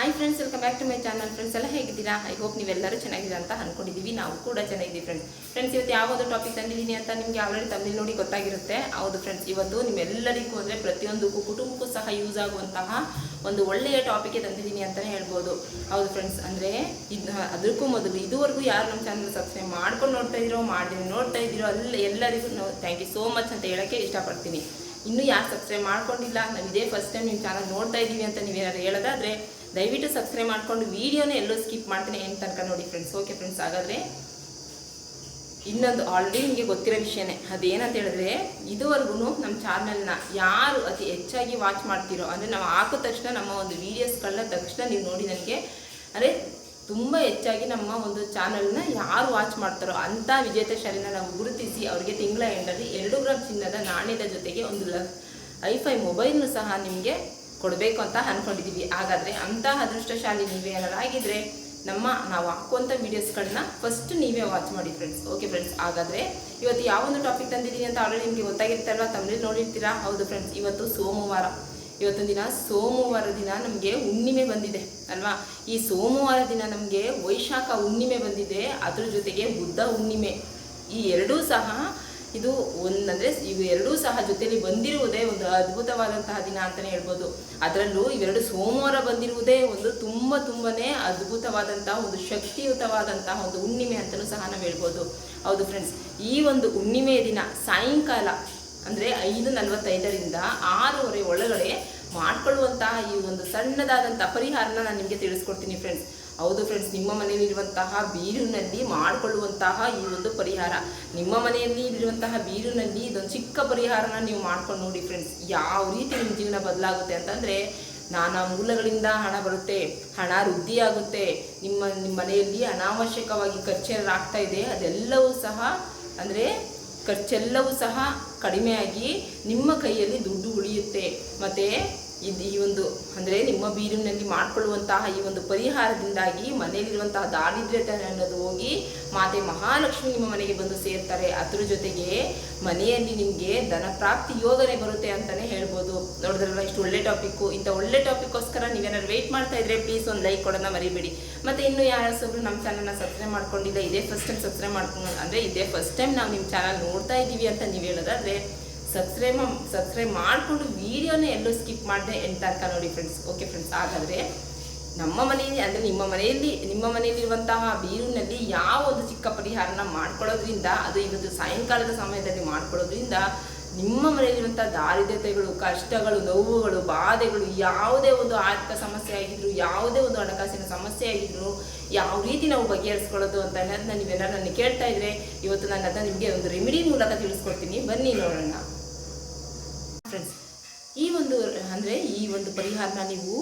Hi friends welcome back to my channel friends ಎಲ್ಲ ಹೇಗಿದ್ದೀರಾ? I hope ನೀವೆಲ್ಲರೂ ಚೆನ್ನಾಗಿದೆ ಅಂತ ಅಂದ್ಕೊಂಡಿದ್ದೀವಿ ನಾವು ಕೂಡ ಚೆನ್ನಾಗಿದ್ದೀವಿ ಫ್ರೆಂಡ್ಸ್ ಫ್ರೆಂಡ್ಸ್ ಇವತ್ತು ಯಾವುದೋ ಟಾಪಿಕ್ ತಂದಿದ್ದೀನಿ ಅಂತ ನಿಮಗೆ ಆಲ್ರೆಡಿ ತಮಿಳು ನೋಡಿ ಗೊತ್ತಾಗಿರುತ್ತೆ. ಹೌದು ಫ್ರೆಂಡ್ಸ್ ಇವತ್ತು ನಿಮ್ಮೆಲ್ಲರಿಗೂ ಅಂದರೆ ಪ್ರತಿಯೊಂದಕ್ಕೂ, ಕುಟುಂಬಕ್ಕೂ ಸಹ ಯೂಸ್ ಆಗುವಂತಹ ಒಂದು ಒಳ್ಳೆಯ ಟಾಪಿಕ್ಗೆ ತಂದಿದ್ದೀನಿ ಅಂತಲೇ ಹೇಳ್ಬೋದು. ಹೌದು ಫ್ರೆಂಡ್ಸ್ ಅಂದರೆ ಇದು ಅದಕ್ಕೂ ಮೊದಲು ಇದುವರೆಗೂ ಯಾರು ನಮ್ಮ ಚಾನಲ್ ಸಬ್ಸ್ಕ್ರೈಬ್ ಮಾಡ್ಕೊಂಡು ನೋಡ್ತಾ ಇದ್ದೀರೋ ಮಾಡಿ ನೋಡ್ತಾ ಇದ್ದೀರೋ, ಅಲ್ಲಿ ಎಲ್ಲರಿಗೂ ನಾವು ಥ್ಯಾಂಕ್ ಯು ಸೋ ಮಚ್ ಅಂತ ಹೇಳೋಕ್ಕೆ ಇಷ್ಟಪಡ್ತೀನಿ. ಇನ್ನೂ ಯಾರು ಸಬ್ಸ್ಕ್ರೈಬ್ ಮಾಡ್ಕೊಂಡಿಲ್ಲ ನಾವು ಇದೇ ಫಸ್ಟ್ ಟೈಮ್ ನಿಮ್ಮ ಚಾನಲ್ ನೋಡ್ತಾ ಇದ್ದೀವಿ ಅಂತ ನೀವೇನಾದ್ರು ಹೇಳೋದಾದ್ರೆ ದಯವಿಟ್ಟು ಸಬ್ಸ್ಕ್ರೈಬ್ ಮಾಡ್ಕೊಂಡು ವೀಡಿಯೋನ ಎಲ್ಲೋ ಸ್ಕಿಪ್ ಮಾಡ್ತೀನಿ ಏನು ತನಕ ನೋಡಿ ಫ್ರೆಂಡ್ಸ್ ಓಕೆ ಫ್ರೆಂಡ್ಸ್ ಹಾಗಾದರೆ ಇನ್ನೊಂದು ಆಲ್ರೆಡಿ ನಿಮಗೆ ಗೊತ್ತಿರೋ ವಿಷಯನೇ. ಅದೇನಂತ ಹೇಳಿದ್ರೆ, ಇದುವರೆಗೂ ನಮ್ಮ ಚಾನಲ್ನ ಯಾರು ಅತಿ ಹೆಚ್ಚಾಗಿ ವಾಚ್ ಮಾಡ್ತೀರೋ, ಅಂದರೆ ನಾವು ಹಾಕೋ ತಕ್ಷಣ ನಮ್ಮ ಒಂದು ವೀಡಿಯೋಸ್ಗಳನ್ನ ತಕ್ಷಣ ನೀವು ನೋಡಿ ನನಗೆ ಅಂದರೆ ತುಂಬ ಹೆಚ್ಚಾಗಿ ನಮ್ಮ ಒಂದು ಚಾನಲ್ನ ಯಾರು ವಾಚ್ ಮಾಡ್ತಾರೋ ಅಂಥ ವಿಜೇತಶಾಲಿನ ನಾವು ಗುರುತಿಸಿ ಅವರಿಗೆ ತಿಂಗಳ ಎಂಡಲ್ಲಿ ಎರಡು ಗ್ರಾಮ್ ಚಿನ್ನದ ನಾಣ್ಯದ ಜೊತೆಗೆ ಒಂದು ಲ ಐಫೈ ಮೊಬೈಲ್ನು ಸಹ ನಿಮಗೆ ಕೊಡಬೇಕು ಅಂತ ಅಂದ್ಕೊಂಡಿದ್ದೀವಿ ಹಾಗಾದರೆ ಅಂತಹ ಅದೃಷ್ಟಶಾಲಿ ನೀವೇ ಯಾರಾಗಿದ್ದರೆ ನಮ್ಮ ನಾವು ಹಾಕುವಂಥ ವೀಡಿಯೋಸ್ಗಳನ್ನ ಫಸ್ಟ್ ನೀವೇ ವಾಚ್ ಮಾಡಿ ಫ್ರೆಂಡ್ಸ್ ಓಕೆ ಫ್ರೆಂಡ್ಸ್ ಹಾಗಾದರೆ ಇವತ್ತು ಯಾವೊಂದು ಟಾಪಿಕ್ ತಂದಿದ್ದೀನಿ ಅಂತ ಆಲ್ರೆಡಿ ನಿಮಗೆ ಗೊತ್ತಾಗಿರ್ತಲ್ವ ತಮಿಳು ನೋಡಿರ್ತೀರಾ? ಹೌದು ಫ್ರೆಂಡ್ಸ್ ಇವತ್ತು ಸೋಮವಾರ. ಇವತ್ತೊಂದು ದಿನ ಸೋಮವಾರ ದಿನ ನಮಗೆ ಹುಣ್ಣಿಮೆ ಬಂದಿದೆ, ಅಲ್ವಾ? ಈ ಸೋಮವಾರ ದಿನ ನಮಗೆ ವೈಶಾಖ ಹುಣ್ಣಿಮೆ ಬಂದಿದೆ. ಅದ್ರ ಜೊತೆಗೆ ಬುದ್ಧ ಹುಣ್ಣಿಮೆ. ಈ ಎರಡೂ ಸಹ ಇದು ಒಂದಂದರೆ ಇವು ಎರಡೂ ಸಹ ಜೊತೆಯಲ್ಲಿ ಬಂದಿರುವುದೇ ಒಂದು ಅದ್ಭುತವಾದಂತಹ ದಿನ ಅಂತಲೇ ಹೇಳ್ಬೋದು. ಅದರಲ್ಲೂ ಇವೆರಡು ಸೋಮವಾರ ಬಂದಿರುವುದೇ ಒಂದು ತುಂಬ ತುಂಬನೇ ಅದ್ಭುತವಾದಂತಹ ಒಂದು ಶಕ್ತಿಯುತವಾದಂತಹ ಒಂದು ಹುಣ್ಣಿಮೆ ಅಂತಲೂ ಸಹ ನಾವು ಹೇಳ್ಬೋದು. ಹೌದು ಫ್ರೆಂಡ್ಸ್ ಈ ಒಂದು ಹುಣ್ಣಿಮೆಯ ದಿನ ಸಾಯಂಕಾಲ ಅಂದರೆ ಐದು ನಲವತ್ತೈದರಿಂದ ಆರೂವರೆ ಒಳಗಡೆ ಮಾಡ್ಕೊಳ್ಳುವಂತಹ ಈ ಒಂದು ಸಣ್ಣದಾದಂಥ ಪರಿಹಾರನ ನಾನು ನಿಮಗೆ ತಿಳಿಸ್ಕೊಡ್ತೀನಿ ಫ್ರೆಂಡ್ಸ್ ಹೌದು ಫ್ರೆಂಡ್ಸ್ ನಿಮ್ಮ ಮನೆಯಲ್ಲಿರುವಂತಹ ಬೀರಿನಲ್ಲಿ ಮಾಡಿಕೊಳ್ಳುವಂತಹ ಈ ಒಂದು ಪರಿಹಾರ. ನಿಮ್ಮ ಮನೆಯಲ್ಲಿ ಇರುವಂತಹ ಬೀರಿನಲ್ಲಿ ಇದೊಂದು ಚಿಕ್ಕ ಪರಿಹಾರನ ನೀವು ಮಾಡ್ಕೊಂಡು ನೋಡಿ ಫ್ರೆಂಡ್ಸ್ ಯಾವ ರೀತಿ ನಿಮ್ಮ ಜೀವನ ಬದಲಾಗುತ್ತೆ ಅಂತಂದರೆ, ನಾನಾ ಮೂಲಗಳಿಂದ ಹಣ ಬರುತ್ತೆ, ಹಣ ವೃದ್ಧಿಯಾಗುತ್ತೆ, ನಿಮ್ಮ ನಿಮ್ಮ ಮನೆಯಲ್ಲಿ ಅನಾವಶ್ಯಕವಾಗಿ ಖರ್ಚೆಲ್ಲಾಗ್ತಾ ಇದೆ, ಅದೆಲ್ಲವೂ ಸಹ ಅಂದರೆ ಖರ್ಚೆಲ್ಲವೂ ಸಹ ಕಡಿಮೆಯಾಗಿ ನಿಮ್ಮ ಕೈಯಲ್ಲಿ ದುಡ್ಡು ಉಳಿಯುತ್ತೆ. ಮತ್ತು ಇದು ಈ ಒಂದು ಅಂದರೆ ನಿಮ್ಮ ಬೀರಿನಲ್ಲಿ ಮಾಡಿಕೊಳ್ಳುವಂತಹ ಈ ಒಂದು ಪರಿಹಾರದಿಂದಾಗಿ ಮನೆಯಲ್ಲಿರುವಂತಹ ದಾರಿದ್ರ್ಯತೆ ಅನ್ನೋದು ಹೋಗಿ ಮಾತೆ ಮಹಾಲಕ್ಷ್ಮಿ ನಿಮ್ಮ ಮನೆಗೆ ಬಂದು ಸೇರ್ತಾರೆ. ಅದ್ರ ಜೊತೆಗೆ ಮನೆಯಲ್ಲಿ ನಿಮಗೆ ಧನ ಪ್ರಾಪ್ತಿ ಯೋಗನೆ ಬರುತ್ತೆ ಅಂತಲೇ ಹೇಳ್ಬೋದು. ನೋಡಿದ್ರಲ್ಲ ಇಷ್ಟು ಒಳ್ಳೆ ಟಾಪಿಕ್ಕು ಇಂಥ ಒಳ್ಳೆ ಟಾಪಿಕ್ಕೋಸ್ಕರ ನೀವೇನಾದ್ರು ವೆಯ್ಟ್ ಮಾಡ್ತಾ ಇದ್ರೆ ಪ್ಲೀಸ್ ಒಂದು ಲೈಕ್ ಕೊಡೋಣ ಮರಿಬೇಡಿ. ಮತ್ತು ಇನ್ನು ಯಾರೊಬ್ಬರು ನಮ್ಮ ಚಾನಲ್ನ ಸಬ್ಸ್ಕ್ರೈಬ್ ಮಾಡ್ಕೊಂಡಿಲ್ಲ, ಇದೇ ಫಸ್ಟ್ ಟೈಮ್ ಸಬ್ಸ್ಕ್ರೈಬ್ ಮಾಡ್ಕೊಂಡು ಅಂದರೆ ಇದೇ ಫಸ್ಟ್ ಟೈಮ್ ನಾವು ನಿಮ್ಮ ಚಾನಲ್ ನೋಡ್ತಾ ಇದ್ದೀವಿ ಅಂತ ನೀವು ಹೇಳೋದಾದ್ರೆ ಸಬ್ಸ್ಕ್ರೈಬ್ ಸಬ್ಸ್ಕ್ರೈಬ್ ಮಾಡಿಕೊಂಡು ವೀಡಿಯೋನ ಎಲ್ಲೂ ಸ್ಕಿಪ್ ಮಾಡಿದೆ ಎಂತ ತನಕ ನೋಡಿ ಫ್ರೆಂಡ್ಸ್ ಓಕೆ ಫ್ರೆಂಡ್ಸ್ ಹಾಗಾದರೆ ನಮ್ಮ ಮನೆಯಲ್ಲಿ, ಅಂದರೆ ನಿಮ್ಮ ಮನೆಯಲ್ಲಿ, ನಿಮ್ಮ ಮನೆಯಲ್ಲಿರುವಂತಹ ಬೀರಿನಲ್ಲಿ ಯಾವ ಒಂದು ಚಿಕ್ಕ ಪರಿಹಾರನ ಮಾಡ್ಕೊಳ್ಳೋದ್ರಿಂದ, ಅದು ಇವತ್ತು ಸಾಯಂಕಾಲದ ಸಮಯದಲ್ಲಿ ಮಾಡ್ಕೊಳ್ಳೋದ್ರಿಂದ ನಿಮ್ಮ ಮನೆಯಲ್ಲಿರುವಂಥ ದಾರಿದ್ರ್ಯತೆಗಳು, ಕಷ್ಟಗಳು, ನೋವುಗಳು, ಬಾಧೆಗಳು, ಯಾವುದೇ ಒಂದು ಆರ್ಥಿಕ ಸಮಸ್ಯೆ ಆಗಿದ್ರು, ಯಾವುದೇ ಒಂದು ಹಣಕಾಸಿನ ಸಮಸ್ಯೆ ಆಗಿದ್ರು, ಯಾವ ರೀತಿ ನಾವು ಬಗೆಹರಿಸ್ಕೊಳ್ಳೋದು ಅಂತ ಅನ್ನೋದನ್ನ ನೀವೆಲ್ಲ ನನ್ನ ಕೇಳ್ತಾ ಇದ್ರೆ, ಇವತ್ತು ನಾನು ಅದನ್ನ ನಿಮಗೆ ಒಂದು ರೆಮಿಡಿ ಮೂಲಕ ತಿಳಿಸ್ಕೊಡ್ತೀನಿ. ಬನ್ನಿ ನೋಡೋಣ. ಫ್ರೆಂಡ್ಸ್ ಈ ಒಂದು, ಅಂದರೆ ಈ ಒಂದು ಪರಿಹಾರನ ನೀವು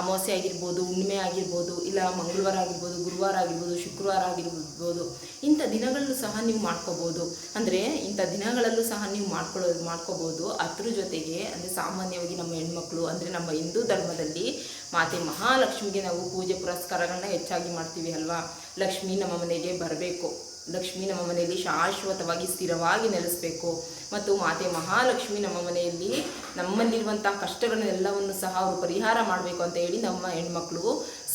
ಅಮಾವಾಸ್ಯೆ ಆಗಿರ್ಬೋದು, ಹುಣ್ಣಿಮೆ ಆಗಿರ್ಬೋದು, ಇಲ್ಲ ಮಂಗಳವಾರ ಆಗಿರ್ಬೋದು, ಗುರುವಾರ ಆಗಿರ್ಬೋದು, ಶುಕ್ರವಾರ ಆಗಿರ್ಬೋದು, ಇಂಥ ದಿನಗಳಲ್ಲೂ ಸಹ ನೀವು ಮಾಡ್ಕೋಬೋದು. ಅಂದರೆ ಇಂಥ ದಿನಗಳಲ್ಲೂ ಸಹ ನೀವು ಮಾಡ್ಕೊಳ್ಳೋದು ಮಾಡ್ಕೋಬೋದು. ಅದ್ರ ಜೊತೆಗೆ, ಅಂದರೆ ಸಾಮಾನ್ಯವಾಗಿ ನಮ್ಮ ಹೆಣ್ಮಕ್ಳು, ಅಂದರೆ ನಮ್ಮ ಹಿಂದೂ ಧರ್ಮದಲ್ಲಿ ಮಾತೆ ಮಹಾಲಕ್ಷ್ಮಿಗೆ ನಾವು ಪೂಜೆ ಪುರಸ್ಕಾರಗಳನ್ನ ಹೆಚ್ಚಾಗಿ ಮಾಡ್ತೀವಿ ಅಲ್ವಾ? ಲಕ್ಷ್ಮಿ ನಮ್ಮ ಮನೆಗೆ ಬರಬೇಕು. ಲಕ್ಷ್ಮಿ ನಮ್ಮ ಮನೆಯಲ್ಲಿ ಶಾಶ್ವತವಾಗಿ ಸ್ಥಿರವಾಗಿ ನೆಲೆಸಬೇಕು. ಮತ್ತು ಮಾತೆ ಮಹಾಲಕ್ಷ್ಮಿ ನಮ್ಮ ಮನೆಯಲ್ಲಿ ನಮ್ಮಲ್ಲಿರುವಂತಹ ಕಷ್ಟಗಳನ್ನೆಲ್ಲವನ್ನು ಸಹ ಅವರು ಪರಿಹಾರ ಮಾಡಬೇಕು ಅಂತ ಹೇಳಿ ನಮ್ಮ ಹೆಣ್ಮಕ್ಳು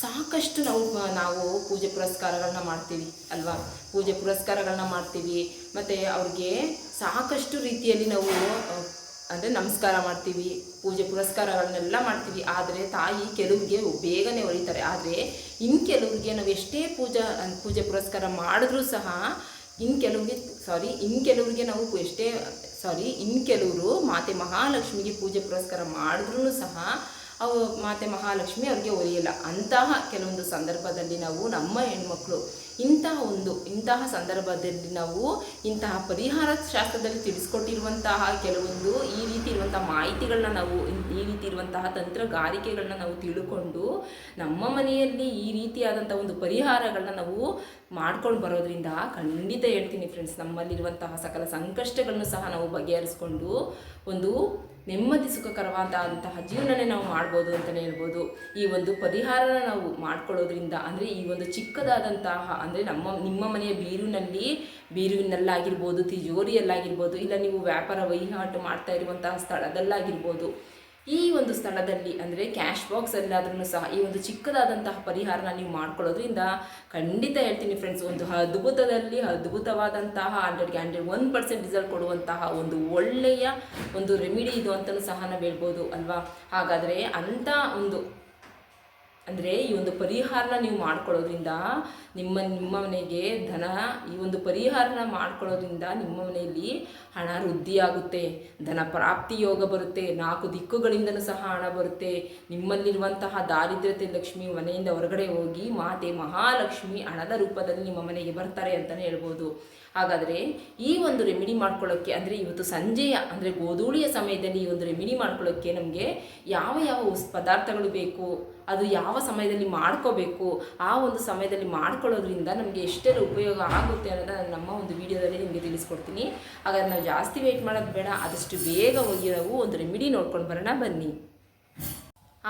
ಸಾಕಷ್ಟು ನಾವು ನಾವು ಪೂಜೆ ಪುರಸ್ಕಾರಗಳನ್ನ ಮಾಡ್ತೀವಿ ಅಲ್ವಾ? ಪೂಜೆ ಪುರಸ್ಕಾರಗಳನ್ನ ಮಾಡ್ತೀವಿ. ಮತ್ತು ಅವ್ರಿಗೆ ಸಾಕಷ್ಟು ರೀತಿಯಲ್ಲಿ ನಾವು ಅಂದರೆ ನಮಸ್ಕಾರ ಮಾಡ್ತೀವಿ, ಪೂಜೆ ಪುರಸ್ಕಾರಗಳನ್ನೆಲ್ಲ ಮಾಡ್ತೀವಿ. ಆದರೆ ತಾಯಿ ಕೆಲವ್ರಿಗೆ ಬೇಗನೆ ಹೊಳಿತಾರೆ ಆದರೆ ಇನ್ನು ಕೆಲವ್ರಿಗೆ ನಾವು ಎಷ್ಟೇ ಪೂಜಾ, ಪೂಜೆ ಪುರಸ್ಕಾರ ಮಾಡಿದ್ರೂ ಸಹ ಇನ್ನು ಕೆಲವ್ರಿಗೆ ಸಾರಿ ಇನ್ನು ಕೆಲವ್ರಿಗೆ ನಾವು ಎಷ್ಟೇ ಸಾರಿ ಇನ್ನು ಕೆಲವರು ಮಾತೆ ಮಹಾಲಕ್ಷ್ಮಿಗೆ ಪೂಜೆ ಪುರಸ್ಕಾರ ಮಾಡಿದ್ರೂ ಸಹ ಅವು ಮಾತೆ ಮಹಾಲಕ್ಷ್ಮಿ ಅವ್ರಿಗೆ ಒಲಿಯಲ್ಲ. ಅಂತಹ ಕೆಲವೊಂದು ಸಂದರ್ಭದಲ್ಲಿ ನಾವು ನಮ್ಮ ಹೆಣ್ಮಕ್ಳು ಇಂತಹ ಒಂದು, ಇಂತಹ ಸಂದರ್ಭದಲ್ಲಿ ನಾವು ಇಂತಹ ಪರಿಹಾರ ಶಾಸ್ತ್ರದಲ್ಲಿ ತಿಳಿಸ್ಕೊಟ್ಟಿರುವಂತಹ ಕೆಲವೊಂದು ಈ ರೀತಿ ಇರುವಂತಹ ಮಾಹಿತಿಗಳನ್ನ ನಾವು ಈ ರೀತಿ ಇರುವಂತಹ ತಂತ್ರಗಾರಿಕೆಗಳನ್ನ ನಾವು ತಿಳ್ಕೊಂಡು ನಮ್ಮ ಮನೆಯಲ್ಲಿ ಈ ರೀತಿಯಾದಂಥ ಒಂದು ಪರಿಹಾರಗಳನ್ನ ನಾವು ಮಾಡ್ಕೊಂಡು ಬರೋದ್ರಿಂದ ಖಂಡಿತ ಹೇಳ್ತೀನಿ ಫ್ರೆಂಡ್ಸ್ ನಮ್ಮಲ್ಲಿರುವಂತಹ ಸಕಲ ಸಂಕಷ್ಟಗಳನ್ನು ಸಹ ನಾವು ಬಗೆಹರಿಸ್ಕೊಂಡು ಒಂದು ನೆಮ್ಮದಿ ಸುಖಕರವಾದಂತಹ ಜೀವನನೇ ನಾವು ಮಾಡ್ಬೋದು ಅಂತಲೇ ಹೇಳ್ಬೋದು. ಈ ಒಂದು ಪರಿಹಾರನ ನಾವು ಮಾಡ್ಕೊಳ್ಳೋದ್ರಿಂದ ಅಂದರೆ ಈ ಒಂದು ಚಿಕ್ಕದಾದಂತಹ ಅಂದರೆ ನಮ್ಮ, ನಿಮ್ಮ ಮನೆಯ ಬೀರಿನಲ್ಲಿ, ಬೀರುವಿನಲ್ಲಾಗಿರ್ಬೋದು, ತಿಜೋರಿಯಲ್ಲಾಗಿರ್ಬೋದು, ಇಲ್ಲ ನೀವು ವ್ಯಾಪಾರ ವಹಿವಾಟು ಮಾಡ್ತಾ ಇರುವಂತಹ ಸ್ಥಳದಲ್ಲಾಗಿರ್ಬೋದು. ಈ ಒಂದು ಸ್ಥಳದಲ್ಲಿ ಅಂದರೆ ಕ್ಯಾಶ್ ಬಾಕ್ಸ್ ಅಲ್ಲಾದ್ರೂ ಸಹ ಈ ಒಂದು ಚಿಕ್ಕದಾದಂತಹ ಪರಿಹಾರನ ನೀವು ಮಾಡ್ಕೊಳ್ಳೋದ್ರಿಂದ ಖಂಡಿತ ಹೇಳ್ತೀನಿ ಫ್ರೆಂಡ್ಸ್ ಒಂದು ಅದ್ಭುತದಲ್ಲಿ ಅದ್ಭುತವಾದಂತಹ ಹಂಡ್ರೆಡ್ಗೆ ಹಂಡ್ರೆಡ್ ಒನ್ ಪರ್ಸೆಂಟ್ ರಿಸಲ್ಟ್ ಕೊಡುವಂತಹ ಒಂದು ಒಳ್ಳೆಯ ಒಂದು ರೆಮಿಡಿ ಇದು ಅಂತಲೂ ಸಹ ನಾವು ಹೇಳ್ಬೋದು ಅಲ್ವಾ? ಹಾಗಾದರೆ ಅಂಥ ಒಂದು ಅಂದರೆ ಈ ಒಂದು ಪರಿಹಾರನ ನೀವು ಮಾಡ್ಕೊಳ್ಳೋದ್ರಿಂದ ನಿಮ್ಮ ನಿಮ್ಮ ಮನೆಗೆ ಧನ, ಈ ಒಂದು ಪರಿಹಾರನ ಮಾಡ್ಕೊಳ್ಳೋದ್ರಿಂದ ನಿಮ್ಮ ಮನೆಯಲ್ಲಿ ಹಣ ವೃದ್ಧಿಯಾಗುತ್ತೆ. ಧನ ಪ್ರಾಪ್ತಿ ಯೋಗ ಬರುತ್ತೆ. ನಾಲ್ಕು ದಿಕ್ಕುಗಳಿಂದಲೂ ಸಹ ಹಣ ಬರುತ್ತೆ. ನಿಮ್ಮಲ್ಲಿರುವಂತಹ ದಾರಿದ್ರ್ಯತೆ ಲಕ್ಷ್ಮಿ ಮನೆಯಿಂದ ಹೊರಗಡೆ ಹೋಗಿ ಮಾತೆ ಮಹಾಲಕ್ಷ್ಮಿ ಹಣದ ರೂಪದಲ್ಲಿ ನಿಮ್ಮ ಮನೆಗೆ ಬರ್ತಾರೆ ಅಂತಲೇ ಹೇಳ್ಬೋದು. ಹಾಗಾದರೆ ಈ ಒಂದು ರೆಮಿಡಿ ಮಾಡ್ಕೊಳ್ಳೋಕ್ಕೆ ಅಂದರೆ ಇವತ್ತು ಸಂಜೆಯ ಅಂದರೆ ಗೋಧೂಳಿಯ ಸಮಯದಲ್ಲಿ ಈ ಒಂದು ರೆಮಿಡಿ ಮಾಡ್ಕೊಳ್ಳೋಕ್ಕೆ ನಮಗೆ ಯಾವ ಯಾವ ಪದಾರ್ಥಗಳು ಬೇಕು, ಅದು ಯಾವ ಸಮಯದಲ್ಲಿ ಮಾಡ್ಕೋಬೇಕು, ಆ ಒಂದು ಸಮಯದಲ್ಲಿ ಮಾಡ್ಕೊಳ್ಳೋದ್ರಿಂದ ನಮಗೆ ಎಷ್ಟೆಲ್ಲ ಉಪಯೋಗ ಆಗುತ್ತೆ ಅನ್ನೋದನ್ನು ನಾನು ನಮ್ಮ ಒಂದು ವಿಡಿಯೋದಲ್ಲಿ ನಿಮಗೆ ತಿಳಿಸ್ಕೊಡ್ತೀನಿ. ಹಾಗಾದ್ರೆ ನಾವು ಜಾಸ್ತಿ ವೆಯ್ಟ್ ಮಾಡೋದು ಬೇಡ, ಆದಷ್ಟು ಬೇಗ ಹೋಗಿ ನಾವು ಒಂದು ರೆಮಿಡಿ ನೋಡ್ಕೊಂಡು ಬರೋಣ ಬನ್ನಿ.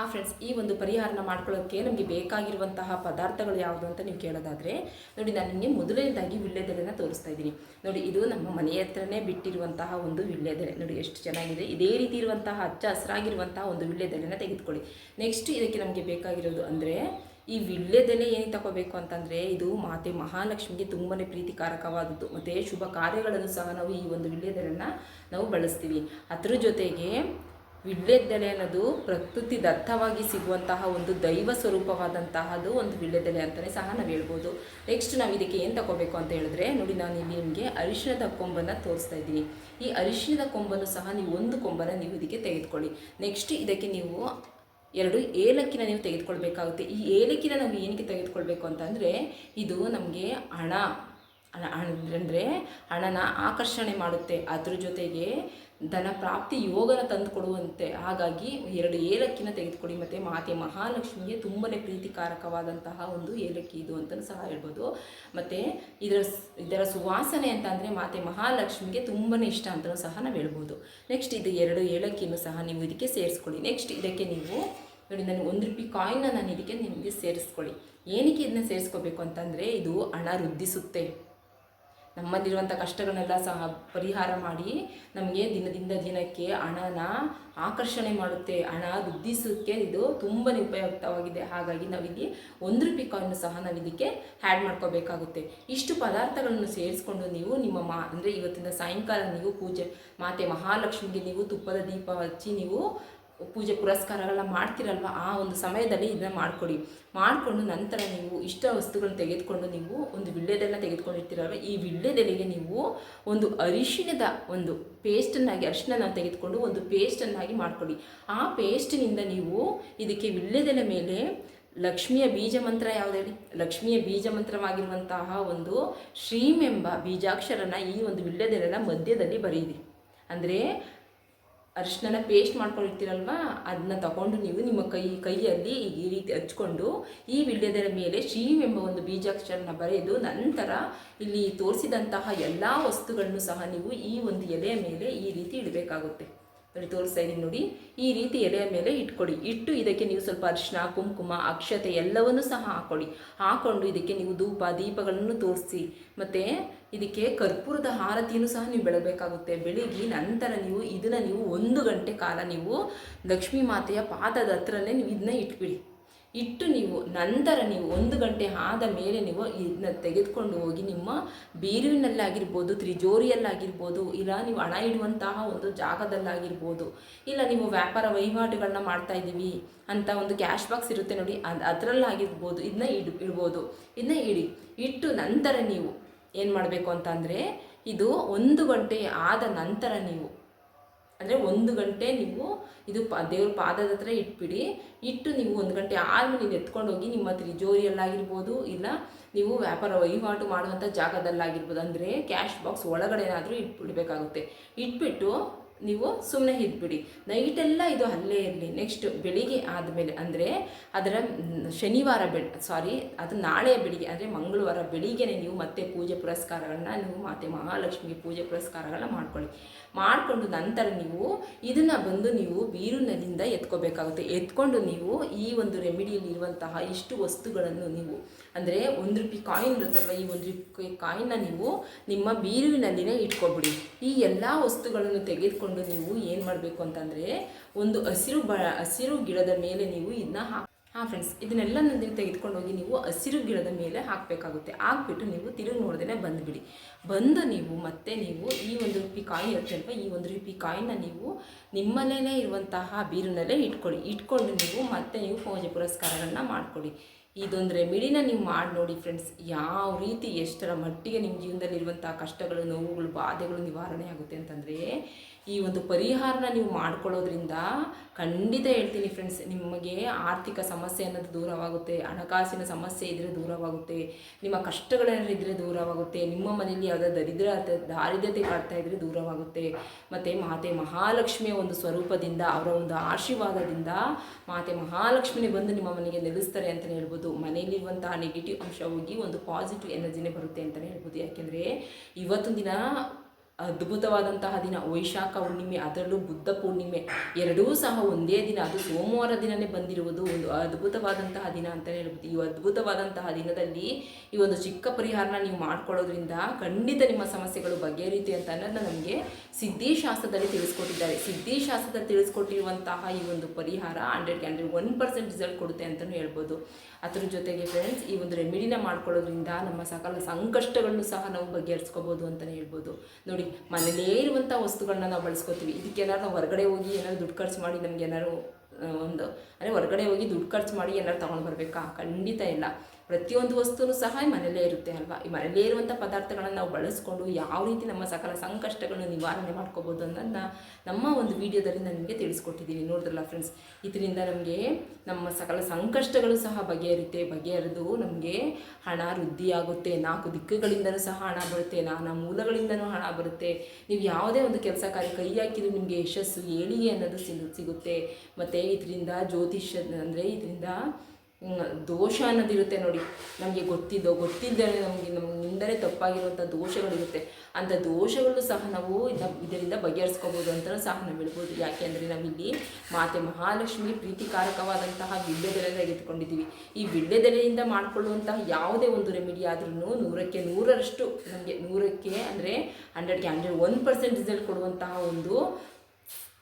ಆ ಫ್ರೆಂಡ್ಸ್ ಈ ಒಂದು ಪರಿಹಾರನ ಮಾಡ್ಕೊಳ್ಳೋಕ್ಕೆ ನಮಗೆ ಬೇಕಾಗಿರುವಂತಹ ಪದಾರ್ಥಗಳು ಯಾವುದು ಅಂತ ನೀವು ಕೇಳೋದಾದರೆ, ನೋಡಿ ನಾನು ನಿಮಗೆ ಮೊದಲನೇದಾಗಿ ವಿಳ್ಳೆದೆಲೆನ ತೋರಿಸ್ತಾ ಇದ್ದೀನಿ. ನೋಡಿ, ಇದು ನಮ್ಮ ಮನೆ ಹತ್ರನೇ ಬಿಟ್ಟಿರುವಂತಹ ಒಂದು ವಿಳ್ಳೆದೆಲೆ ನೋಡಿ, ಎಷ್ಟು ಚೆನ್ನಾಗಿದೆ. ಇದೇ ರೀತಿ ಇರುವಂತಹ ಹಚ್ಚ ಹಸಿರಾಗಿರುವಂತಹ ಒಂದು ವಿಳ್ಳೆದೆಲೆನ ತೆಗೆದುಕೊಳ್ಳಿ. ನೆಕ್ಸ್ಟ್ ಇದಕ್ಕೆ ನಮಗೆ ಬೇಕಾಗಿರೋದು ಅಂದರೆ, ಈ ವಿಳ್ಳೆದೆಲೆ ಏನು ತಗೋಬೇಕು ಅಂತಂದರೆ, ಇದು ಮಾತೆ ಮಹಾಲಕ್ಷ್ಮಿಗೆ ತುಂಬಾ ಪ್ರೀತಿಕಾರಕವಾದದ್ದು. ಮತ್ತು ಶುಭ ಕಾರ್ಯಗಳನ್ನು ಸಹ ನಾವು ಈ ಒಂದು ವಿಳ್ಳೆದೆಲೆನ ನಾವು ಬಳಸ್ತೀವಿ. ಅದ್ರ ಜೊತೆಗೆ ವಿಳ್ಳೆದೆಲೆ ಅನ್ನೋದು ಪ್ರಕೃತಿ ದತ್ತವಾಗಿ ಸಿಗುವಂತಹ ಒಂದು ದೈವ ಸ್ವರೂಪವಾದಂತಹದು ಒಂದು ವಿಳ್ಳೆದೆಲೆ ಅಂತಲೇ ಸಹ ನಾವು ಹೇಳ್ಬೋದು. ನೆಕ್ಸ್ಟ್ ನಾವು ಇದಕ್ಕೆ ಏನು ತಗೋಬೇಕು ಅಂತ ಹೇಳಿದ್ರೆ, ನೋಡಿ ನಾನು ಇಲ್ಲಿ ನಿಮಗೆ ಅರಿಶಿಣದ ಕೊಂಬನ್ನು ತೋರಿಸ್ತಾ ಇದ್ದೀನಿ. ಈ ಅರಿಶಿಣದ ಕೊಂಬನ್ನು ಸಹ ನೀವು ಒಂದು ಕೊಂಬನ್ನು ನೀವು ಇದಕ್ಕೆ ತೆಗೆದುಕೊಳ್ಳಿ. ನೆಕ್ಸ್ಟ್ ಇದಕ್ಕೆ ನೀವು ಎರಡು ಏಲಕ್ಕಿನ ನೀವು ತೆಗೆದುಕೊಳ್ಬೇಕಾಗುತ್ತೆ. ಈ ಏಲಕ್ಕಿನ ನಾವು ಏನಕ್ಕೆ ತೆಗೆದುಕೊಳ್ಬೇಕು ಅಂತಂದರೆ, ಇದು ನಮಗೆ ಹಣ ಅಂದರೆ ಹಣನ ಆಕರ್ಷಣೆ ಮಾಡುತ್ತೆ. ಅದ್ರ ಜೊತೆಗೆ ಧನ ಪ್ರಾಪ್ತಿ ಯೋಗನ ತಂದು ಕೊಡುವಂತೆ. ಹಾಗಾಗಿ ಎರಡು ಏಲಕ್ಕಿನ ತೆಗೆದುಕೊಳ್ಳಿ. ಮತ್ತು ಮಾತೆ ಮಹಾಲಕ್ಷ್ಮಿಗೆ ತುಂಬನೇ ಪ್ರೀತಿಕಾರಕವಾದಂತಹ ಒಂದು ಏಲಕ್ಕಿ ಇದು ಅಂತಲೂ ಸಹ ಹೇಳ್ಬೋದು. ಮತ್ತು ಇದರ ಇದರ ಸುವಾಸನೆ ಅಂತ ಅಂದರೆ ಮಾತೆ ಮಹಾಲಕ್ಷ್ಮಿಗೆ ತುಂಬಾ ಇಷ್ಟ ಅಂತಲೂ ಸಹ ನಾವು ಹೇಳ್ಬೋದು. ನೆಕ್ಸ್ಟ್ ಇದು ಎರಡು ಏಲಕ್ಕಿನೂ ಸಹ ನೀವು ಇದಕ್ಕೆ ಸೇರಿಸ್ಕೊಳ್ಳಿ. ನೆಕ್ಸ್ಟ್ ಇದಕ್ಕೆ ನೀವು ನೋಡಿ, ನಾನು ಒಂದು ರೂಪಾಯಿ ಕಾಯಿನ್ನ ನಾನು ಇದಕ್ಕೆ ನಿಮಗೆ ಸೇರಿಸ್ಕೊಳ್ಳಿ. ಏನಕ್ಕೆ ಇದನ್ನ ಸೇರಿಸ್ಕೋಬೇಕು ಅಂತಂದರೆ ಇದು ಹಣ ವೃದ್ಧಿಸುತ್ತೆ. ನಮ್ಮಲ್ಲಿರುವಂಥ ಕಷ್ಟಗಳನ್ನೆಲ್ಲ ಸಹ ಪರಿಹಾರ ಮಾಡಿ ನಮಗೆ ದಿನದಿಂದ ದಿನಕ್ಕೆ ಹಣನ ಆಕರ್ಷಣೆ ಮಾಡುತ್ತೆ, ಹಣ ವೃದ್ಧಿಸೋಕ್ಕೆ ಇದು ತುಂಬಾ ಉಪಯುಕ್ತವಾಗಿದೆ. ಹಾಗಾಗಿ ನಾವಿಲ್ಲಿ ಒಂದು ರೂಪಾಯಿ ಕಾಯಿನ್ ಸಹ ನಾವಿದಕ್ಕೆ ಆ್ಯಡ್ ಮಾಡ್ಕೋಬೇಕಾಗುತ್ತೆ. ಇಷ್ಟು ಪದಾರ್ಥಗಳನ್ನು ಸೇರಿಸ್ಕೊಂಡು ನೀವು ನಿಮ್ಮ ಮಾ, ಅಂದರೆ ಇವತ್ತಿನ ಸಾಯಂಕಾಲ ನೀವು ಪೂಜೆ, ಮಾತೆ ಮಹಾಲಕ್ಷ್ಮಿಗೆ ನೀವು ತುಪ್ಪದ ದೀಪ ಹಚ್ಚಿ ನೀವು ಪೂಜೆ ಪುರಸ್ಕಾರಗಳನ್ನ ಮಾಡ್ತಿರಲ್ವ? ಆ ಒಂದು ಸಮಯದಲ್ಲಿ ಇದನ್ನ ಮಾಡಿಕೊಡಿ. ಮಾಡಿಕೊಂಡು ನಂತರ ನೀವು ಇಷ್ಟ ವಸ್ತುಗಳನ್ನ ತೆಗೆದುಕೊಂಡು ನೀವು ಒಂದು ವಿಳ್ಯದೆಲ್ಲ ತೆಗೆದುಕೊಂಡಿರ್ತೀರಲ್ವ? ಈ ವಿಳ್ಯದೆಲೆಗೆ ನೀವು ಒಂದು ಅರಿಶಿಣದ ಒಂದು ಪೇಸ್ಟನ್ನಾಗಿ, ಅರಿಶಿಣನ ತೆಗೆದುಕೊಂಡು ಒಂದು ಪೇಸ್ಟನ್ನಾಗಿ ಮಾಡಿಕೊಡಿ. ಆ ಪೇಸ್ಟಿನಿಂದ ನೀವು ಇದಕ್ಕೆ ವಿಳ್ಯದೆಲೆ ಮೇಲೆ ಲಕ್ಷ್ಮಿಯ ಬೀಜ ಮಂತ್ರ ಯಾವುದು ಹೇಳಿ ಲಕ್ಷ್ಮಿಯ ಬೀಜ ಮಂತ್ರವಾಗಿರುವಂತಹ ಒಂದು ಶ್ರೀಮೆಂಬ ಬೀಜಾಕ್ಷರನ ಈ ಒಂದು ವಿಳ್ಯದೆಲೆನ ಮಧ್ಯದಲ್ಲಿ ಬರೆಯಿರಿ. ಅಂದರೆ ಅರಿಶಿನ ಪೇಸ್ಟ್ ಮಾಡ್ಕೊಂಡಿರ್ತೀರಲ್ವಾ? ಅದನ್ನ ತಗೊಂಡು ನೀವು ನಿಮ್ಮ ಕೈ, ಕೈಯಲ್ಲಿ ಈ ರೀತಿ ಹಚ್ಕೊಂಡು ಈ ವಿಳ್ಯದೆಲೆ ಮೇಲೆ ಶ್ರೀಮ್ ಎಂಬ ಒಂದು ಬೀಜಾಕ್ಷರನ ಬರೆದು ನಂತರ ಇಲ್ಲಿ ತೋರಿಸಿದಂತಹ ಎಲ್ಲ ವಸ್ತುಗಳನ್ನು ಸಹ ನೀವು ಈ ಒಂದು ಎಲೆಯ ಮೇಲೆ ಈ ರೀತಿ ಇಡಬೇಕಾಗುತ್ತೆ. ನೋಡಿ, ತೋರಿಸ್ತಾ ನೋಡಿ. ಈ ರೀತಿ ಎಲೆಯ ಮೇಲೆ ಇಟ್ಕೊಡಿ ಇಟ್ಟು ಇದಕ್ಕೆ ನೀವು ಸ್ವಲ್ಪ ಅರಿಶಿನ ಕುಂಕುಮ, ಅಕ್ಷತೆ ಎಲ್ಲವನ್ನೂ ಸಹ ಹಾಕೊಳ್ಳಿ. ಹಾಕೊಂಡು ಇದಕ್ಕೆ ನೀವು ಧೂಪ, ದೀಪಗಳನ್ನು ತೋರಿಸಿ. ಮತ್ತು ಇದಕ್ಕೆ ಕರ್ಪೂರದ ಆರತಿಯನ್ನು ಸಹ ನೀವು ಬೆಳಬೇಕಾಗುತ್ತೆ ಬೆಳಿಗ್ಗೆ ನಂತರ ನೀವು ಇದನ್ನು ನೀವು ಒಂದು ಗಂಟೆ ಕಾಲ ನೀವು ಲಕ್ಷ್ಮೀ ಮಾತೆಯ ಪಾದದ ಹತ್ರನೇ ನೀವು ಇದನ್ನ ಇಟ್ಬಿಡಿ. ಇಟ್ಟು ನೀವು ನಂತರ ನೀವು ಒಂದು ಗಂಟೆ ಆದ ಮೇಲೆ ನೀವು ಇದನ್ನ ತೆಗೆದುಕೊಂಡು ಹೋಗಿ ನಿಮ್ಮ ಬೀರುವಿನಲ್ಲಾಗಿರ್ಬೋದು, ತ್ರಿಜೋರಿಯಲ್ಲಾಗಿರ್ಬೋದು, ಇಲ್ಲ ನೀವು ಹಣ ಇಡುವಂತಹ ಒಂದು ಜಾಗದಲ್ಲಾಗಿರ್ಬೋದು, ಇಲ್ಲ ನೀವು ವ್ಯಾಪಾರ ವಹಿವಾಟುಗಳನ್ನ ಮಾಡ್ತಾ ಇದ್ದೀವಿ ಅಂತ ಒಂದು ಕ್ಯಾಶ್ ಬಾಕ್ಸ್ ಇರುತ್ತೆ ನೋಡಿ, ಅದು ಅದರಲ್ಲಾಗಿರ್ಬೋದು, ಇದನ್ನ ಇಡ್, ಇಡ್ಬೋದು. ಇದನ್ನ ಇಡಿ. ಇಟ್ಟು ನಂತರ ನೀವು ಏನು ಮಾಡಬೇಕು ಅಂತಂದರೆ ಇದು ಒಂದು ಗಂಟೆ ಆದ ನಂತರ ನೀವು ಅಂದರೆ ಒಂದು ಗಂಟೆ ನೀವು ಇದು ಪ, ದೇವ್ರ ಪಾದದ ಹತ್ರ ಇಟ್ಬಿಡಿ. ಇಟ್ಟು ನೀವು ಒಂದು ಗಂಟೆ ಆದಮೇಲೆ ನೀವು ಎತ್ಕೊಂಡು ಹೋಗಿ ನಿಮ್ಮ ತಿಜೋರಿಯಲ್ಲಾಗಿರ್ಬೋದು ಇಲ್ಲ ನೀವು ವ್ಯಾಪಾರ ವಹಿವಾಟು ಮಾಡುವಂಥ ಜಾಗದಲ್ಲಾಗಿರ್ಬೋದು. ಅಂದರೆ ಕ್ಯಾಶ್ ಬಾಕ್ಸ್ ಒಳಗಡೆ ಏನಾದರೂ ಇಟ್ಬಿಡ್ಬೇಕಾಗುತ್ತೆ. ಇಟ್ಬಿಟ್ಟು ನೀವು ಸುಮ್ಮನೆ ಇದ್ಬಿಡಿ. ನೈಟೆಲ್ಲ ಇದು ಅಲ್ಲೇ ಇರಲಿ. ನೆಕ್ಸ್ಟ್ ಬೆಳಿಗ್ಗೆ ಆದಮೇಲೆ ಅಂದರೆ ಅದರ ಶನಿವಾರ ಬೆ ಸಾರಿ ಅದು ನಾಳೆ ಬೆಳಿಗ್ಗೆ, ಅಂದರೆ ಮಂಗಳವಾರ ಬೆಳಿಗ್ಗೆ ನೀವು ಮತ್ತೆ ಪೂಜೆ ಪುರಸ್ಕಾರಗಳನ್ನ ನೀವು ಮತ್ತೆ ಮಹಾಲಕ್ಷ್ಮಿಗೆ ಪೂಜೆ ಪುರಸ್ಕಾರಗಳನ್ನ ಮಾಡ್ಕೊಳ್ಳಿ. ಮಾಡಿಕೊಂಡು ನಂತರ ನೀವು ಇದನ್ನು ಬಂದು ನೀವು ಬೀರುನಲ್ಲಿಂದ ಎತ್ಕೋಬೇಕಾಗುತ್ತೆ. ಎತ್ಕೊಂಡು ನೀವು ಈ ಒಂದು ರೆಮಿಡಿಯಲ್ಲಿ ಇರುವಂತಹ ಇಷ್ಟು ವಸ್ತುಗಳನ್ನು ನೀವು, ಅಂದರೆ ಒಂದು ರೂಪಾಯಿ ಕಾಯಿನ್ ಇರುತ್ತಲ್ವ, ಈ ಒಂದು ರೂಪಾಯಿ ಕಾಯಿನ್ನ ನೀವು ನಿಮ್ಮ ಬೀರುವಿನಲ್ಲಿನೇ ಇಟ್ಕೊಬಿಡಿ. ಈ ಎಲ್ಲ ವಸ್ತುಗಳನ್ನು ತೆಗೆದುಕೊಂಡು ತೆಗೆದುಕೊಂಡು ನೀವು ಏನು ಮಾಡಬೇಕು ಅಂತಂದರೆ ಒಂದು ಹಸಿರು ಬ, ಹಸಿರು ಗಿಡದ ಮೇಲೆ ನೀವು ಇದನ್ನ ಹಾ ಹಾಂ ಫ್ರೆಂಡ್ಸ್ ಇದನ್ನೆಲ್ಲ ನಂದಿನ ತೆಗೆದುಕೊಂಡು ಹೋಗಿ ನೀವು ಹಸಿರು ಗಿಡದ ಮೇಲೆ ಹಾಕಬೇಕಾಗುತ್ತೆ. ಹಾಕ್ಬಿಟ್ಟು ನೀವು ತಿರುಗಿ ನೋಡ್ದೇ ಬಂದುಬಿಡಿ. ಬಂದು ನೀವು ಮತ್ತೆ ನೀವು ಈ ಒಂದು ರೂಪಿ ಕಾಯಿ ಇರುತ್ತೆ ಈ ಒಂದು ರೂಪಿ ಕಾಯಿನ ನೀವು ನಿಮ್ಮಲ್ಲೇ ಇರುವಂತಹ ಬೀರಿನಲ್ಲೇ ಇಟ್ಕೊಳ್ಳಿ. ಇಟ್ಕೊಂಡು ನೀವು ಮತ್ತೆ ನೀವು ಪೂಜೆ ಪುರಸ್ಕಾರಗಳನ್ನ ಮಾಡಿಕೊಡಿ ಇದೊಂದು ರೆಮಿಡಿನ ನೀವು ಮಾಡಿ ನೋಡಿ ಫ್ರೆಂಡ್ಸ್ ಯಾವ ರೀತಿ ಎಷ್ಟರ ಮಟ್ಟಿಗೆ ನಿಮ್ಮ ಜೀವನದಲ್ಲಿರುವಂಥ ಕಷ್ಟಗಳು, ನೋವುಗಳು, ಬಾಧೆಗಳು ನಿವಾರಣೆ ಆಗುತ್ತೆ ಅಂತಂದರೆ, ಈ ಒಂದು ಪರಿಹಾರನ ನೀವು ಮಾಡ್ಕೊಳ್ಳೋದ್ರಿಂದ ಖಂಡಿತ ಹೇಳ್ತೀನಿ ಫ್ರೆಂಡ್ಸ್ ನಿಮಗೆ ಆರ್ಥಿಕ ಸಮಸ್ಯೆ ಅನ್ನೋದು ದೂರವಾಗುತ್ತೆ, ಹಣಕಾಸಿನ ಸಮಸ್ಯೆ ಇದ್ದರೆ ದೂರವಾಗುತ್ತೆ, ನಿಮ್ಮ ಕಷ್ಟಗಳೇನಾದ್ರು ಇದ್ದರೆ ದೂರವಾಗುತ್ತೆ, ನಿಮ್ಮ ಮನೆಯಲ್ಲಿ ಯಾವುದೋ ದರಿದ್ರ, ದಾರಿದ್ರ್ಯತೆ ಕಾಡ್ತಾ ಇದ್ದರೆ ದೂರವಾಗುತ್ತೆ. ಮತ್ತು ಮಾತೆ ಮಹಾಲಕ್ಷ್ಮಿಯ ಒಂದು ಸ್ವರೂಪದಿಂದ, ಅವರ ಒಂದು ಆಶೀರ್ವಾದದಿಂದ ಮಾತೆ ಮಹಾಲಕ್ಷ್ಮಿನೇ ಬಂದು ನಿಮ್ಮ ಮನೆಗೆ ನೆಲೆಸ್ತಾರೆ ಅಂತಲೇ ಹೇಳ್ಬೋದು. ಮನೆಯಲ್ಲಿರುವಂತಹ ನೆಗೆಟಿವ್ ಅಂಶ ಹೋಗಿ ಒಂದು ಪಾಸಿಟಿವ್ ಎನರ್ಜಿನೇ ಬರುತ್ತೆ ಅಂತಲೇ ಹೇಳ್ಬೋದು. ಯಾಕೆಂದರೆ ಇವತ್ತೊಂದು ದಿನ ಅದ್ಭುತವಾದಂತಹ ದಿನ. ವೈಶಾಖ ಹುಣ್ಣಿಮೆ, ಅದರಲ್ಲೂ ಬುದ್ಧ ಪೂರ್ಣಿಮೆ. ಎರಡೂ ಸಹ ಒಂದೇ ದಿನ. ಅದು ಸೋಮವಾರ ದಿನನೇ ಬಂದಿರುವುದು ಒಂದು ಅದ್ಭುತವಾದಂತಹ ದಿನ ಅಂತಲೇ ಹೇಳ್ಬೋದು ಈ ಅದ್ಭುತವಾದಂತಹ ದಿನದಲ್ಲಿ ಈ ಒಂದು ಚಿಕ್ಕ ಪರಿಹಾರನ ನೀವು ಮಾಡ್ಕೊಳ್ಳೋದ್ರಿಂದ ಖಂಡಿತ ನಿಮ್ಮ ಸಮಸ್ಯೆಗಳು ಬಗೆಹರಿಯುತ್ತೆ ಅಂತ ಅನ್ನೋದನ್ನ ನಮಗೆ ಸಿದ್ಧಿಶಾಸ್ತ್ರದಲ್ಲಿ ತಿಳಿಸ್ಕೊಟ್ಟಿದ್ದಾರೆ. ಸಿದ್ಧಿಶಾಸ್ತ್ರದಲ್ಲಿ ತಿಳಿಸ್ಕೊಟ್ಟಿರುವಂತಹ ಈ ಒಂದು ಪರಿಹಾರ ಹಂಡ್ರೆಡ್ಗೆ ಹಂಡ್ರೆಡ್ ಒನ್ ಪರ್ಸೆಂಟ್ ರಿಸಲ್ಟ್ ಕೊಡುತ್ತೆ ಅಂತಲೂ ಹೇಳ್ಬೋದು. ಅದ್ರ ಜೊತೆಗೆ ಫ್ರೆಂಡ್ಸ್ ಈ ಒಂದು ರೆಮಿಡಿನ ಮಾಡ್ಕೊಳ್ಳೋದ್ರಿಂದ ನಮ್ಮ ಸಕಲ ಸಂಕಷ್ಟಗಳನ್ನು ಸಹ ನಾವು ಬಗೆಹರಿಸ್ಕೋಬೋದು ಅಂತಲೇ ಹೇಳ್ಬೋದು. ನೋಡಿ ಮನೇಲೇ ಇರುವಂಥ ವಸ್ತುಗಳನ್ನ ನಾವು ಬಳಸ್ಕೋತೀವಿ. ಇದಕ್ಕೆ ಏನಾದ್ರು ನಾವು ಹೊರಗಡೆ ಹೋಗಿ ಏನಾದ್ರು ದುಡ್ಡು ಖರ್ಚು ಮಾಡಿ ನಮ್ಗೆ ಏನಾದ್ರು ಒಂದು, ಅಂದರೆ ಹೊರಗಡೆ ಹೋಗಿ ದುಡ್ಡು ಖರ್ಚು ಮಾಡಿ ಏನಾದ್ರು ತೊಗೊಂಡು ಬರಬೇಕಾ? ಖಂಡಿತ ಇಲ್ಲ. ಪ್ರತಿಯೊಂದು ವಸ್ತುನು ಸಹ ಮನೆಯಲ್ಲೇ ಇರುತ್ತೆ ಅಲ್ವಾ? ಈ ಮನೆಯಲ್ಲೇ ಇರುವಂಥ ಪದಾರ್ಥಗಳನ್ನು ನಾವು ಬಳಸ್ಕೊಂಡು ಯಾವ ರೀತಿ ನಮ್ಮ ಸಕಲ ಸಂಕಷ್ಟಗಳನ್ನು ನಿವಾರಣೆ ಮಾಡ್ಕೋಬೋದು ಅನ್ನೋದನ್ನ ನಮ್ಮ ಒಂದು ವಿಡಿಯೋದಲ್ಲಿ ನಾನು ನಿಮಗೆ ತಿಳಿಸ್ಕೊಟ್ಟಿದ್ದೀನಿ ನೋಡಿದ್ರಲ್ಲ ಫ್ರೆಂಡ್ಸ್ ಇದರಿಂದ ನಮಗೆ ನಮ್ಮ ಸಕಲ ಸಂಕಷ್ಟಗಳು ಸಹ ಬಗೆಹರುತ್ತೆ ಬಗೆಹರಿದು ನಮಗೆ ಹಣ ವೃದ್ಧಿಯಾಗುತ್ತೆ. ನಾಲ್ಕು ದಿಕ್ಕುಗಳಿಂದಲೂ ಸಹ ಹಣ ಬರುತ್ತೆ, ನಾನಾ ಮೂಲಗಳಿಂದಲೂ ಹಣ ಬರುತ್ತೆ. ನೀವು ಯಾವುದೇ ಒಂದು ಕೆಲಸ ಕಾರ್ಯ ಕೈ ಹಾಕಿದ್ರು ನಿಮಗೆ ಯಶಸ್ಸು ಏಳಿಗೆ ಅನ್ನೋದು ಸಿಗು, ಸಿಗುತ್ತೆ. ಮತ್ತು ಇದರಿಂದ ಜ್ಯೋತಿಷ್ಯ ಅಂದರೆ ಇದರಿಂದ ದೋಷ ಅನ್ನೋದಿರುತ್ತೆ ನೋಡಿ. ನಮಗೆ ಗೊತ್ತಿದ್ದೋ ಗೊತ್ತಿದ್ದರೆ ನಮಗೆ ನಮ್ಮಿಂದಲೇ ತಪ್ಪಾಗಿರುವಂಥ ದೋಷಗಳಿರುತ್ತೆ. ಅಂಥ ದೋಷಗಳು ಸಹ ನಾವು ಇದ- ಇದರಿಂದ ಬಗೆಹರಿಸ್ಕೋಬೋದು ಅಂತಲೂ ಸಹ ನಾವು ಹೇಳ್ಬೋದು. ಯಾಕೆಂದರೆ ನಾವಿಲ್ಲಿ ಮಾತೆ ಮಹಾಲಕ್ಷ್ಮಿ ಪ್ರೀತಿಕಾರಕವಾದಂತಹ ವಿಳ್ಯದೆಲೆ ತೆಗೆದುಕೊಂಡಿದ್ದೀವಿ. ಈ ವಿಳ್ಯದೆಲೆಯಿಂದ ಮಾಡಿಕೊಳ್ಳುವಂತಹ ಯಾವುದೇ ಒಂದು ರೆಮಿಡಿ ಆದ್ರೂ ನೂರಕ್ಕೆ ನೂರರಷ್ಟು ನಮಗೆ ನೂರಕ್ಕೆ ಅಂದರೆ ಹಂಡ್ರೆಡ್ಗೆ ಹಂಡ್ರೆಡ್ ಒನ್ ಪರ್ಸೆಂಟ್ ರಿಸಲ್ಟ್ ಕೊಡುವಂತಹ ಒಂದು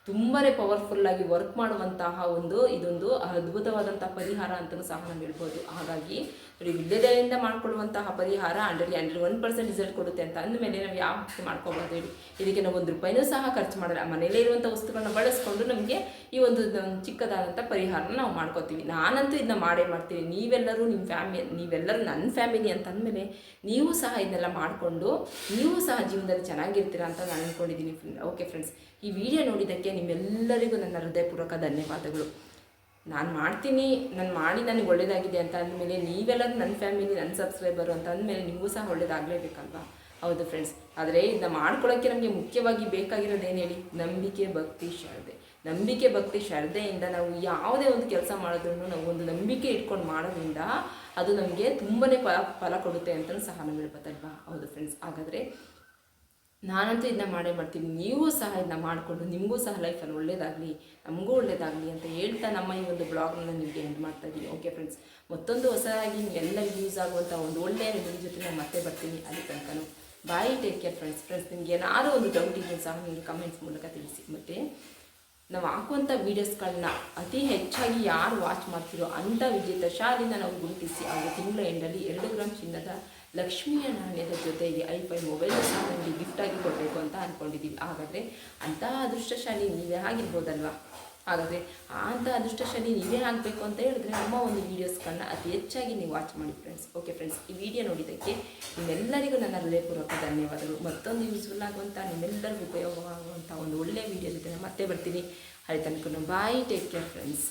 ತುಂಬಾ ಪವರ್ಫುಲ್ಲಾಗಿ ವರ್ಕ್ ಮಾಡುವಂತಹ ಒಂದು ಇದೊಂದು ಅದ್ಭುತವಾದಂತಹ ಪರಿಹಾರ ಅಂತಲೂ ಸಹ ನಾವು ಹೇಳ್ಬೋದು. ಹಾಗಾಗಿ ನೋಡಿ ವಿದ್ಯೆಯಿಂದ ಮಾಡ್ಕೊಳ್ಳುವಂತಹ ಪರಿಹಾರ ಹಂಡ್ರೆಡ್ಗೆ ಹಂಡ್ರೆಡ್ ಒನ್ ಪರ್ಸೆಂಟ್ ರಿಸಲ್ಟ್ ಕೊಡುತ್ತೆ ಅಂತ ಅಂದಮೇಲೆ ನಾವು ಯಾವ ರೀತಿ ಮಾಡ್ಕೋಬೋದು ಹೇಳಿ. ಇದಕ್ಕೆ ನಾವು ಒಂದು ರೂಪಾಯಿನೂ ಸಹ ಖರ್ಚು ಮಾಡಲ್ಲ. ಮನೇಲೇ ಇರುವಂಥ ವಸ್ತುಗಳನ್ನ ಬಳಸ್ಕೊಂಡು ನಮಗೆ ಈ ಒಂದು ಚಿಕ್ಕದಾದಂಥ ಪರಿಹಾರನ ನಾವು ಮಾಡ್ಕೋತೀವಿ. ನಾನಂತೂ ಇದನ್ನ ಮಾಡೇ ಮಾಡ್ತೀನಿ. ನೀವೆಲ್ಲರೂ ನಿಮ್ಮ ಫ್ಯಾಮಿಲಿ ನೀವೆಲ್ಲರೂ ನನ್ನ ಫ್ಯಾಮಿಲಿ ಅಂತ ಅಂದಮೇಲೆ ನೀವು ಸಹ ಇದನ್ನೆಲ್ಲ ಮಾಡಿಕೊಂಡು ನೀವು ಸಹ ಜೀವನದಲ್ಲಿ ಚೆನ್ನಾಗಿರ್ತೀರಾ ಅಂತ ನಾನು ಅಂದ್ಕೊಂಡಿದ್ದೀನಿ ಓಕೆ ಫ್ರೆಂಡ್ಸ್, ಈ ವಿಡಿಯೋ ನೋಡಿದ್ದಕ್ಕೆ ನಿಮ್ಮೆಲ್ಲರಿಗೂ ನನ್ನ ಹೃದಯಪೂರ್ವಕ ಧನ್ಯವಾದಗಳು. ನಾನು ಮಾಡ್ತೀನಿ, ನಾನು ಮಾಡಿ ನನಗೆ ಒಳ್ಳೇದಾಗಿದೆ ಅಂತ ಅಂದಮೇಲೆ ನೀವೆಲ್ಲರೂ ನನ್ನ ಫ್ಯಾಮಿಲಿ ನನ್ನ ಸಬ್ಸ್ಕ್ರೈಬರು ಅಂತ ಅಂದಮೇಲೆ ನೀವು ಸಹ ಒಳ್ಳೇದಾಗಲೇಬೇಕಲ್ವಾ? ಹೌದು ಫ್ರೆಂಡ್ಸ್ ಆದರೆ ಇದನ್ನ ಮಾಡ್ಕೊಳ್ಳೋಕ್ಕೆ ನಮಗೆ ಮುಖ್ಯವಾಗಿ ಬೇಕಾಗಿರೋದು ಏನು ಹೇಳಿ? ನಂಬಿಕೆ, ಭಕ್ತಿ, ಶ್ರದ್ಧೆ. ನಂಬಿಕೆ, ಭಕ್ತಿ, ಶ್ರದ್ಧೆಯಿಂದ ನಾವು ಯಾವುದೇ ಒಂದು ಕೆಲಸ ಮಾಡೋದ್ರೂ ನಾವು ಒಂದು ನಂಬಿಕೆ ಇಟ್ಕೊಂಡು ಮಾಡೋದ್ರಿಂದ ಅದು ನಮಗೆ ತುಂಬನೇ ಫಲ ಫಲ ಕೊಡುತ್ತೆ ಅಂತಲೂ ಸಹ ನಾವು ಹೇಳ್ಬೋದಲ್ವಾ ಹೌದು ಫ್ರೆಂಡ್ಸ್ ಹಾಗಾದರೆ ನಾನಂತೂ ಇದನ್ನ ಮಾಡೇ ಮಾಡ್ತೀನಿ. ನೀವು ಸಹ ಇದನ್ನ ಮಾಡಿಕೊಂಡು ನಿಮಗೂ ಸಹ ಲೈಫಲ್ಲಿ ಒಳ್ಳೇದಾಗಲಿ, ನಮಗೂ ಒಳ್ಳೇದಾಗಲಿ ಅಂತ ಹೇಳ್ತಾ ನಮ್ಮ ಈ ಒಂದು ಬ್ಲಾಗ್ನ ನಿಮಗೆ ಎಂಡ್ ಮಾಡ್ತಾ ಇದ್ದೀನಿ. ಓಕೆ ಫ್ರೆಂಡ್ಸ್ ಮತ್ತೊಂದು ಹೊಸದಾಗಿ ಎಲ್ಲರಿಗೂ ಯೂಸ್ ಆಗುವಂಥ ಒಂದು ಒಳ್ಳೆಯ ನಿಮ್ಮ ಜೊತೆ ನಾನು ಮತ್ತೆ ಬರ್ತೀನಿ ಅಲ್ಲಿ ತನಕನೂ. Bye take care friends friends ನಿಮ್ಗೆ ಏನಾದರೂ ಒಂದು ಡೌಟ್ ಇದ್ರೂ ಸಹ ನೀವು ಕಮೆಂಟ್ಸ್ ಮೂಲಕ ತಿಳಿಸಿ. ಮತ್ತು ನಾವು ಹಾಕುವಂಥ ವೀಡಿಯೋಸ್ಗಳನ್ನ ಅತಿ ಹೆಚ್ಚಾಗಿ ಯಾರು ವಾಚ್ ಮಾಡ್ತೀರೋ ಅಂಥ ವಿಜೇತ ಶಾಲಿನ ನಾವು ಗುರುತಿಸಿ, ಅವರು ತಿಂಗಳ ಎಂಡಲ್ಲಿ ಎರಡು ಗ್ರಾಮ್ ಚಿನ್ನದ ಲಕ್ಷ್ಮಿಯ ನಾಣ್ಯದ ಜೊತೆಗೆ ಐಫೈ ಮೊಬೈಲ್ ಸಹ ನಮಗೆ ಗಿಫ್ಟಾಗಿ ಕೊಡಬೇಕು ಅಂತ ಅಂದ್ಕೊಂಡಿದ್ದೀವಿ ಹಾಗಾದರೆ ಅಂತಹ ಅದೃಷ್ಟಶಾಲಿ ನೀವೇ ಆಗಿರ್ಬೋದಲ್ವಾ? ಹಾಗಾದರೆ ಅಂಥ ಅದೃಷ್ಟಶಾಲಿ ನೀವೇ ಆಗಬೇಕು ಅಂತ ಹೇಳಿದ್ರೆ ನಮ್ಮ ಒಂದು ವೀಡಿಯೋಸ್ಗಳನ್ನ ಅತಿ ಹೆಚ್ಚಾಗಿ ನೀವು ವಾಚ್ ಮಾಡಿ ಫ್ರೆಂಡ್ಸ್ ಓಕೆ ಫ್ರೆಂಡ್ಸ್ ಈ ವಿಡಿಯೋ ನೋಡಿದ್ದಕ್ಕೆ ನಿಮ್ಮೆಲ್ಲರಿಗೂ ನನ್ನ ಹೃದಯಪೂರ್ವಕ ಧನ್ಯವಾದಗಳು. ಮತ್ತೊಂದು ಯೂಸ್ಫುಲ್ ಆಗುವಂಥ ನಿಮ್ಮೆಲ್ಲರಿಗೂ ಉಪಯೋಗವಾಗುವಂಥ ಒಂದು ಒಳ್ಳೆಯ ವಿಡಿಯೋ ಜೊತೆ ಮತ್ತೆ ಬರ್ತೀನಿ. ಅಲ್ಲಿ ತನಕ ಬಾಯ್ ಟೇಕ್ ಕೇರ್ ಫ್ರೆಂಡ್ಸ್